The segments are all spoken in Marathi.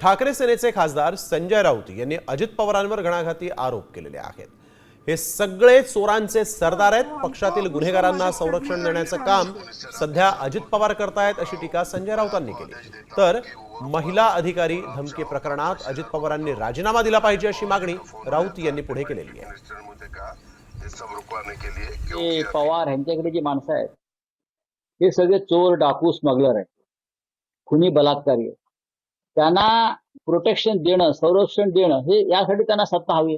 ठाकरे सेनेचे खासदार संजय राऊत यांनी अजित पवारांवर घणाघाती आरोप केलेले आहेत. हे सगळे चोरांचे सरदार आहेत. पक्षातील गुन्हेगारांना संरक्षण देण्याचं काम सध्या अजित पवार करतायत अशी टीका संजय राऊतांनी केली. तर महिला अधिकारी धमकी प्रकरणात अजित पवारांनी राजीनामा दिला पाहिजे अशी मागणी राऊत यांनी पुढे केलेली आहे. पवार यांच्याकडे जी माणसं आहेत हे सगळे चोर डाकू स्मगलर आहेत. खुनी बलात्कारी आहेत. त्यांना प्रोटेक्शन देणं संरक्षण देणं हे यासाठी त्यांना सत्ता हवी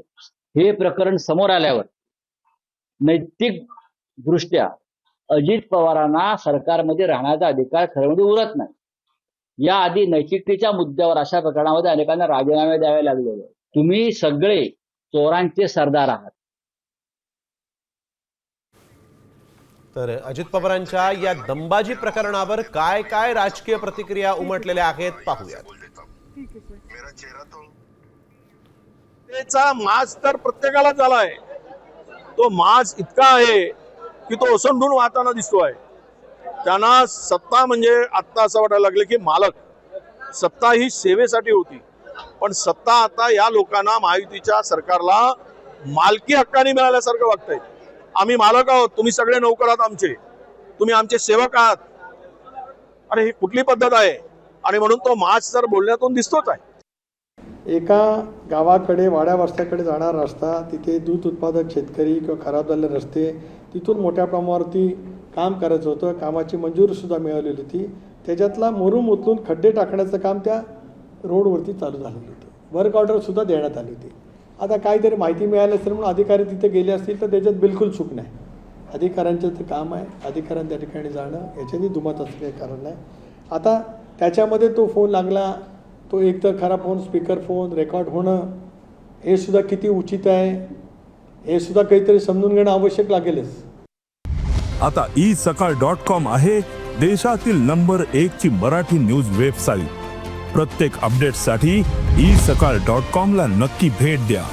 हे प्रकरण समोर आल्यावर नैतिक दृष्ट्या अजित पवारांना सरकारमध्ये राहण्याचा अधिकार खरंमध्ये उरत नाही. याआधी नैतिकतेच्या मुद्द्यावर अशा प्रकरणामध्ये अनेकांना राजीनामे द्यावे लागले तुम्ही सगळे चोरांचे सरदार आहात. तर अजित पवारांच्या या दंबाजी प्रकरणावर काय काय राजकीय प्रतिक्रिया उमटलेल्या आहेत पाहूयात. चेहरा तो त्याचा माज तर प्रत्येकाला झालाय. तो माज इतका आहे की तो ओसंडून वाहताना दिसतोय. त्यांना सत्ता म्हणजे आत्ता असं वाटायला लागलं की मालक. सत्ता ही सेवेसाठी होती. पण सत्ता आता या लोकांना महायुतीच्या सरकारला मालकी हक्काने मिळाल्यासारखं वागतंय. आम्ही मालक आहोत तुम्ही सगळे नोकर आहात आमचे. तुम्ही आमचे सेवक आहात. अरे ही कुठली पद्धत आहे? आणि म्हणून तो माज तर बोलण्यातून दिसतोच आहे. एका गावाकडे वाड्या वस्त्याकडे जाणारा रस्ता तिथे दूध उत्पादक शेतकरी किंवा खराब झालेले रस्ते तिथून मोठ्या प्रमाणावरती काम करायचं होतं. कामाची मंजुरीसुद्धा मिळालेली होती. त्याच्यातला मुरुम उचलून खड्डे टाकण्याचं काम त्या रोडवरती चालू झालेलं होतं. वर्क ऑर्डरसुद्धा देण्यात आली होती. आता काहीतरी माहिती मिळाली असेल म्हणून अधिकारी तिथे गेले असतील तर त्याच्यात बिलकुल चूक नाही. अधिकाऱ्यांचं ते काम आहे. अधिकाऱ्यांनी त्या ठिकाणी जाणं याच्यानी दुमत असं काही कारण नाही. आता त्याच्यामध्ये तो फोन लागला. तो एक तर खरा फोन स्पीकर फोन रेकॉर्ड होणं हे सुद्धा किती उचित आहे हे सुद्धा काहीतरी समजून घेणं आवश्यक लागेलच. आता ई सकाळ डॉट कॉम आहे देशातील नंबर एक ची मराठी न्यूज वेबसाईट. प्रत्येक अपडेटसाठी ई सकाळ डॉट कॉम ला नक्की भेट द्या.